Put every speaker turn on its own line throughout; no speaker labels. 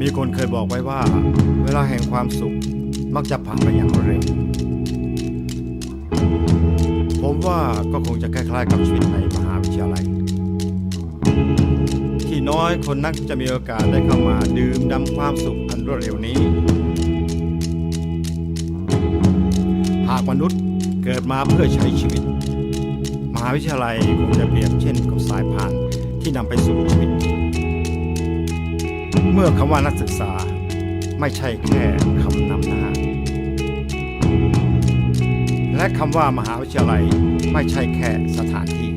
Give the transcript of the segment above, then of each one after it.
มีคนเคยบอกไว้ว่า เวลาแห่งความสุขมักจะผ่านไปอย่างเร็ว ผมว่าก็คงจะคล้ายๆกับชีวิตในมหาวิทยาลัย ที่น้อยคนนักจะมีโอกาสได้เข้ามาดื่มด่ำความสุขอันรวดเร็วนี้ หากมนุษย์เกิดมาเพื่อใช้ชีวิต มหาวิทยาลัยคงจะเปรียบเช่นกับสายพานที่นำไปสู่ชีวิต เมื่อคำว่านักศึกษาไม่ใช่แค่คำนำหน้า และคำว่ามหาวิทยาลัยไม่ใช่แค่สถานที่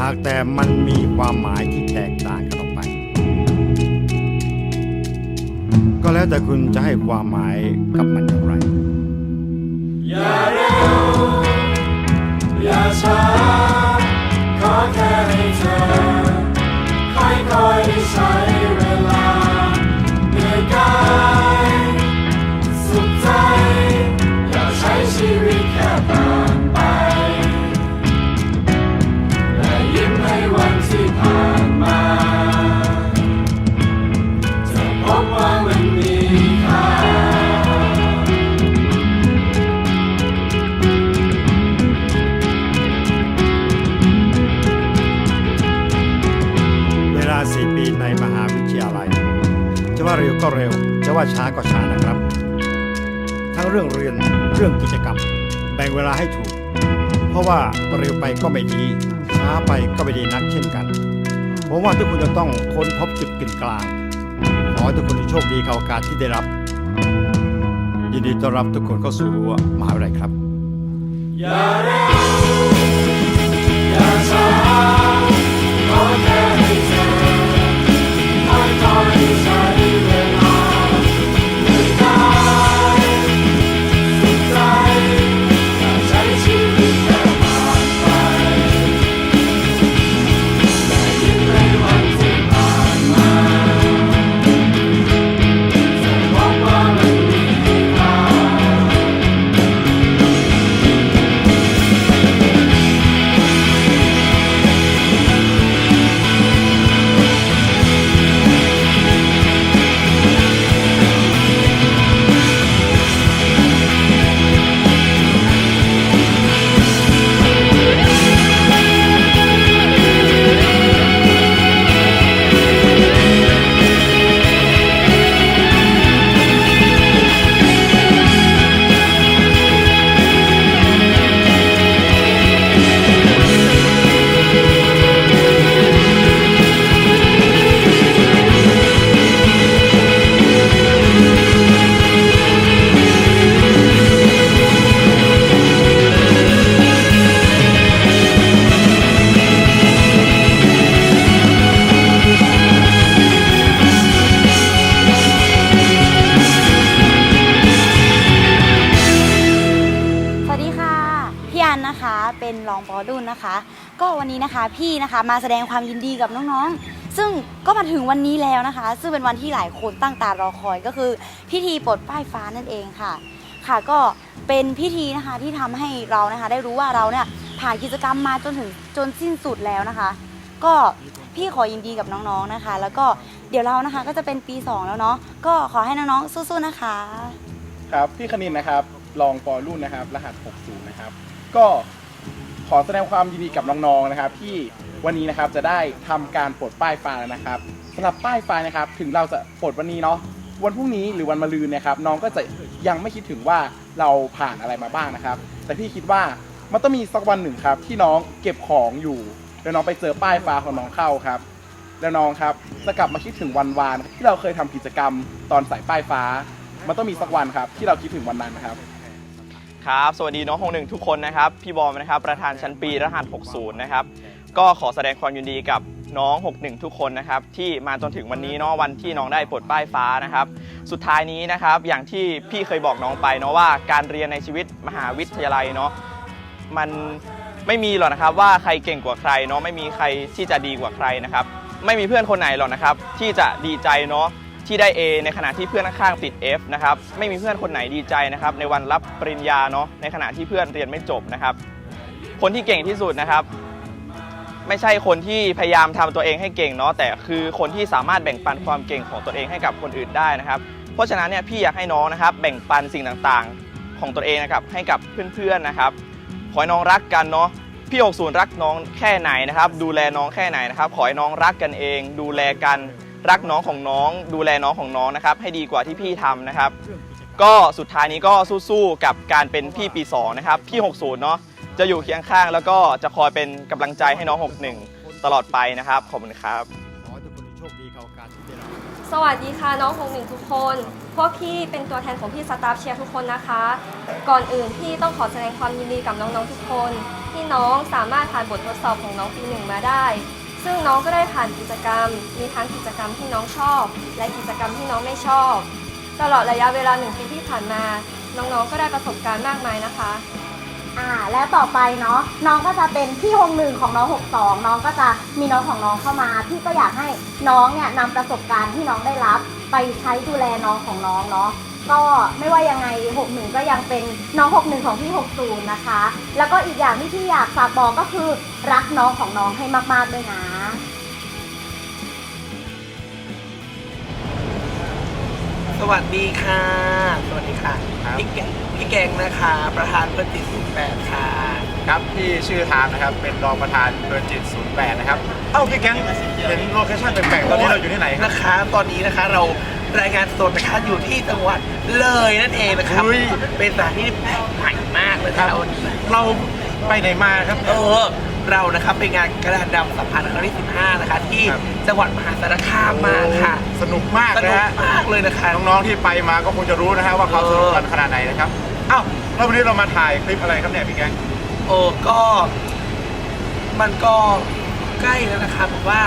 หากแต่มันมีความหมายที่แตกต่างกันออกไป ก็แล้วแต่คุณจะให้ความหมายกับมันอย่างไร
อย่าเร็วอย่าช้า ก็ช้านะค
รับ ทั้งเรื่องเรียนเรื่องกิจกรรม แบ่งเวลาให้ถูก เพราะว่าเร็วไปก็ไม่ดีช้าไปก็ไม่ดีนักเช่นกันผมว่าทุกคนจะต้องค้นพบจุดกึ่งกลาง ขอให้ทุกคนโชคดีกับโอกาสที่ได้รับ ยินดีต้อนรับทุกคนเข้าสู่รั้วมหาวิทยาลัยครับ
อ นี้นะคะ
พี่นะคะมาแสดงความยินดีกับน้องๆ ซึ่งก็มาถึงวันนี้แล้วนะคะ ซึ่งเป็นวันที่หลายคนตั้งตารอคอยก็คือ พิธีปลดป้ายฟ้านั่นเองค่ะ ค่ะก็เป็นพิธีนะคะที่ทำให้เรานะคะ ได้รู้ว่าเราเนี่ยผ่านกิจกรรมมาจนถึงจนสิ้นสุดแล้วนะคะ ก็พี่ขอยินดีกับน้องๆนะคะ แล้วก็เดี๋ยวเรานะคะก็จะเป็นปี 2 แล้วเนาะก็ขอให้น้องๆสู้ๆนะคะ
ครับพี่คณินนะครับรองปอรุ่นนะครับ รหัส 60 นะครับ ก็ ขอแสดงความยินดีกับน้องๆนะครับ ที่วันนี้นะครับจะได้ทำการปลดป้ายไฟล์แล้วนะครับสำหรับป้ายไฟล์นะครับ ถึงเราจะปลดวันนี้เนาะวันพรุ่งนี้หรือวันมะรืนเนะครับ น้องก็จะยังไม่คิดถึงว่าเราผ่านอะไรมาบ้างนะครับ แต่พี่คิดว่ามันต้องมีสักวันหนึ่งครับ ที่น้องเก็บของอยู่แล้วน้องไปเจอป้ายฟ้าของน้องเข้าครับ แล้วน้องครับจะกลับมาคิดถึงวันวานที่เราเคยทำกิจกรรมตอนใส่ป้ายฟ้า มันต้องมีสักวันครับ ที่เราคิดถึงวันนั้นนะครับ
ครับ สวัสดีน้องหงหนึ่งทุกคนนะครับ พี่บอมนะครับ ประธานชั้นปีรหัส 60 นะครับ ก็ขอแสดงความยินดีกับน้อง 61 ทุกคนนะครับ ที่มาจนถึงวันนี้เนาะวันที่น้องได้ปลดป้ายฟ้านะครับ สุดท้ายนี้นะครับ อย่างที่พี่เคยบอกน้องไปเนาะว่าการเรียนในชีวิตมหาวิทยาลัยเนาะมันไม่มีหรอกนะครับว่าใครเก่งกว่าใครเนาะไม่มีใครที่จะดีกว่าใครนะครับ ไม่มีเพื่อนคนไหนหรอกนะครับ ที่จะดีใจเนาะ ที่ได้ A ในขณะที่เพื่อนข้างๆติด F นะครับไม่มีเพื่อนคนไหนดีใจนะครับในวันรับปริญญาเนาะในขณะที่เพื่อนเรียนไม่จบนะครับ คนที่เก่งที่สุดนะครับ ไม่ใช่คนที่พยายามทำตัวเองให้เก่งเนาะแต่คือคนที่สามารถแบ่งปันความเก่งของตัวเองให้กับคนอื่นได้นะครับ เพราะฉะนั้นเนี่ยพี่อยากให้น้องนะครับ แบ่งปันสิ่งต่างๆ ของตัวเองนะครับให้กับเพื่อนๆนะครับขอให้น้องรักกันเนาะพี่60รักน้องแค่ไหนนะครับ ดูแลน้องแค่ไหนนะครับ ขอให้น้องรักกันเอง ดูแลกัน รักน้องของน้อง ดูแลน้องของน้องนะครับ ให้ดีกว่าที่พี่ทำนะครับ ก็สุดท้ายนี้ก็สู้ๆกับการเป็นพี่ปี2นะครับพี่ 60 เนาะจะอยู่เคียงข้างแล้วก็จะคอยเป็นกำลังใจให้น้อง 61 ตลอดไปนะครับขอบคุณครับ
สที่ได้รับ
สวัสดีค่ะน้องหงหนึ่งทุกคน พวกพี่เป็นตัวแทนของพี่สตาฟเชียร์ทุกคนนะคะ ก่อนอื่นพี่ต้องขอแสดงความยินดีกับน้องๆทุกคน ที่น้องสามารถผ่านบททดสอบของน้องปีหนึ่งมาได้ ซึ่งน้องก็ได้ผ่านกิจกรรม มีทั้งกิจกรรมที่น้องชอบ และกิจกรรมที่น้องไม่ชอบ ตลอดระยะเวลาหนึ่งปีที่ผ่านมา น้องๆก็ได้ประสบการณ์มากมายนะคะ
อ่าแล้วต่อไปเนาะน้องก็จะเป็นพี่หงหนึ่งของน้องหกสองน้องก็จะมีน้องของน้องเข้ามาพี่ก็อยากให้น้องเนี่ยนำประสบการณ์ที่น้องได้รับ ไปใช้ดูแลน้องของน้องเนาะ ก็ไม่ว่ายังไง 61 ก็ยังเป็นน้อง 61 ของพี่ 60 นะคะ แล้วก็อีกอย่างที่พี่อยากฝากบอกก็คือรักน้องของน้องให้มาก ๆ ด้วยนะ
สวัสดีค่ะ สวัสดีค่ะ พี่แกงพี่แกงนะคะ ประธานเพื่อนติดสิบแปดค่ะ
ครับพี่ชื่อทามนะครับ เป็นรองประธานเพลินจิต08นะครับ เอ้าพี่แก๊งเห็นโลเคชั่นแปลกๆตอนนี้เราอยู่ที่ไหนครับ
นะคะ ตอนนี้นะคะเรา รายงานสดนะคะอยู่ที่จังหวัดเลยนั่นเองนะครับ
เฮ้ย
เป็นสถานที่แปลกใหม่มากเลยค่ะวันนี้
เราไปไหนมาครับ
เออเรานะครับไปงานกระดานดำสัมพันธ์ครั้งที่ 15 นะคะ ที่
ครับ
จังหวัดมหาสารคามมาค่ะ
สนุกมาก
ส
นะ
นุก
ฮะ
มากเลยนะคะ
น้องๆที่ไปมาก็คงจะรู้นะฮะว่าเขาสนุกกันขนาดไหนนะครับเอ้าแล้ววันนี้เรามาถ่ายคลิปอะไรครับเนี่ยพี่แก๊ง
โอ้ก็ มันก็ใกล้แล้วนะคะผมว่า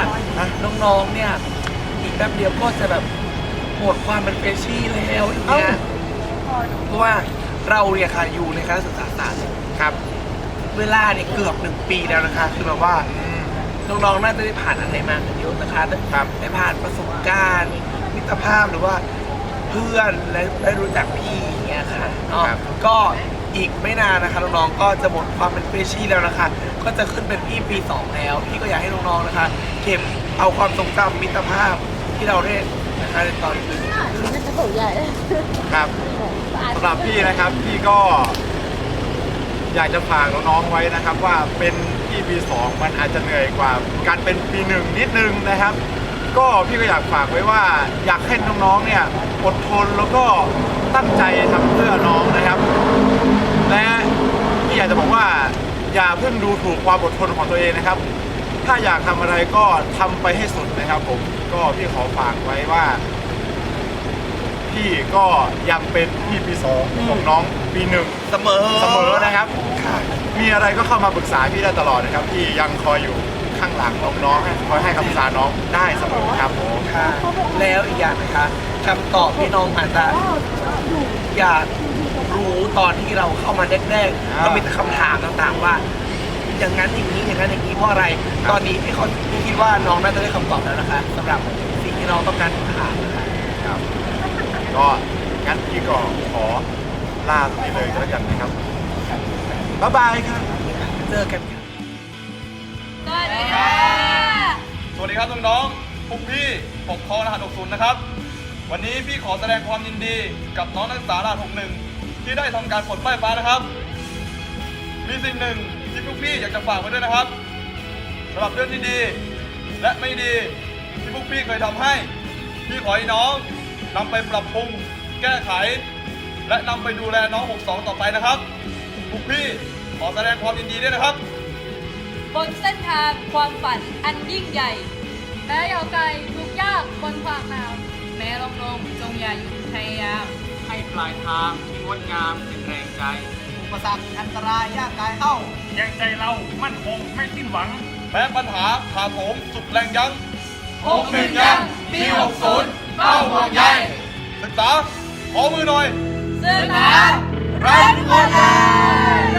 น้องๆเนี่ยอีกแป๊บเดียวก็จะแบบ หมดความเป็นเฟรชชี่แล้วอย่างเงี้ยเพราะว่าเราเนี่ยค่ะอยู่ในคณะศึกษาศาสตร์
ครับ
เวลาเนี่ยเกือบหนึ่งปีแล้วนะคะ คือแบบว่า
อืม
น้องๆน่าจะได้ผ่านอะไรมากันเยอะนะคะได้
ครับ
ได้ผ่านประสบการณ์ มิตรภาพหรือว่าเพื่อนและได้รู้จักพี่อย่างเงี้ยค่ะเนาะ
ครับ
ก็อีกไม่นานนะคะน้องๆก็จะหมดความเป็นเฟรชชี่แล้วนะคะ ก็จะขึ้นเป็นพี่ปี2แล้ว พี่ก็อยากให้น้องๆนะคะ เก็บเอาความทรงจำมิตรภาพที่เราได้นะ คะในตอนนี้
ครับสำหรับพี่นะครับพี่ก็ อยากจะฝากน้องๆไว้นะครับ ว่าเป็นพี่ปีสองมันอาจจะเหนื่อยกว่า การเป็นปีหนึ่งนิดนึงนะครับ ก็พี่ก็อยากฝากไว้ว่า อยากให้น้องๆเนี่ยอดทนแล้วก็ตั้งใจทำเพื่อน้องนะครับ และพี่อยากจะบอกว่า อย่าเพิ่งดูถูกความอดทนของตัวเองนะครับ ถ้าอยากทำอะไรก็ทำไปให้สุดนะครับผม ก็พี่ขอฝากไว้ว่า พี่ก็ยังเป็นพี่ปีสองของน้องปีหนึ่ง
เสมอ
เสมอนะครับ
ค่ะ
มีอะไรก็เข้ามาปรึกษาพี่ได้ตลอดนะครับ พี่ยังคอยอยู่ข้างหลังของน้องให้คอยให้คำปรึกษาน้องได้เสมอครับผม
ค่ะแล้วอีกอย่างนะคะคำตอบที่น้องอาจจะอยากรู้ตอนที่เราเข้ามาแรกๆ
อ่า
เรามีแต่คำถามต่างๆว่า อย่างนั้นอย่างนี้อย่างนั้นอย่างนี้เพราะอะไร
ครับ
ตอนนี้พี่เขาพี่คิดว่าน้องน่าจะได้คำตอบแล้วนะคะสำหรับสิ่งที่น้องต้องการถามนะคะ
ครับ ก็งั้นพี่ก็ขอลาตรงนี้เลยก็แล้วกันนะครับบ๊ายบายครับ
เจอกันค่ะ
สวัสดีครับน้องๆพวกพี่ปกครองรหัส60 นะครับ วันนี้พี่ขอแสดงความยินดีกับน้องนักศึกษารหัส61 ที่ได้ทำการปลดป้ายฟ้านะครับ มีสิ่งหนึ่งที่ พวกพี่อยากจะฝากไว้ด้วยนะครับสำหรับเรื่องที่ดี และไม่ดีที่พวกพี่เคยทำให้ พี่ขอให้น้องนำไปปรับปรุงแก้ไข และนำไปดูแลน้อง 62 ต่อไปนะครับพวกพี่ขอแสดงความยินดีด้วยนะครับ
บนเส้นทางความฝันอันยิ่งใหญ่ แม้ยาวไกลทุกยากบนความหนาว แม้ลงลงจงอย่าหยุดพยายาม
ให้ปลายทางที่งดงามเป็นแรงใจอุ ปสรรคอันตรายยากกายเข้า
ยังใจเรามั่นคงไม่สิ้นหวัง แม้ปัญหาถาโถมสุดแรงยั้ง61ยังปี60เป้าห่วงใยศึกษาขอมือหน่อย
ศึกษา
รักคนไทย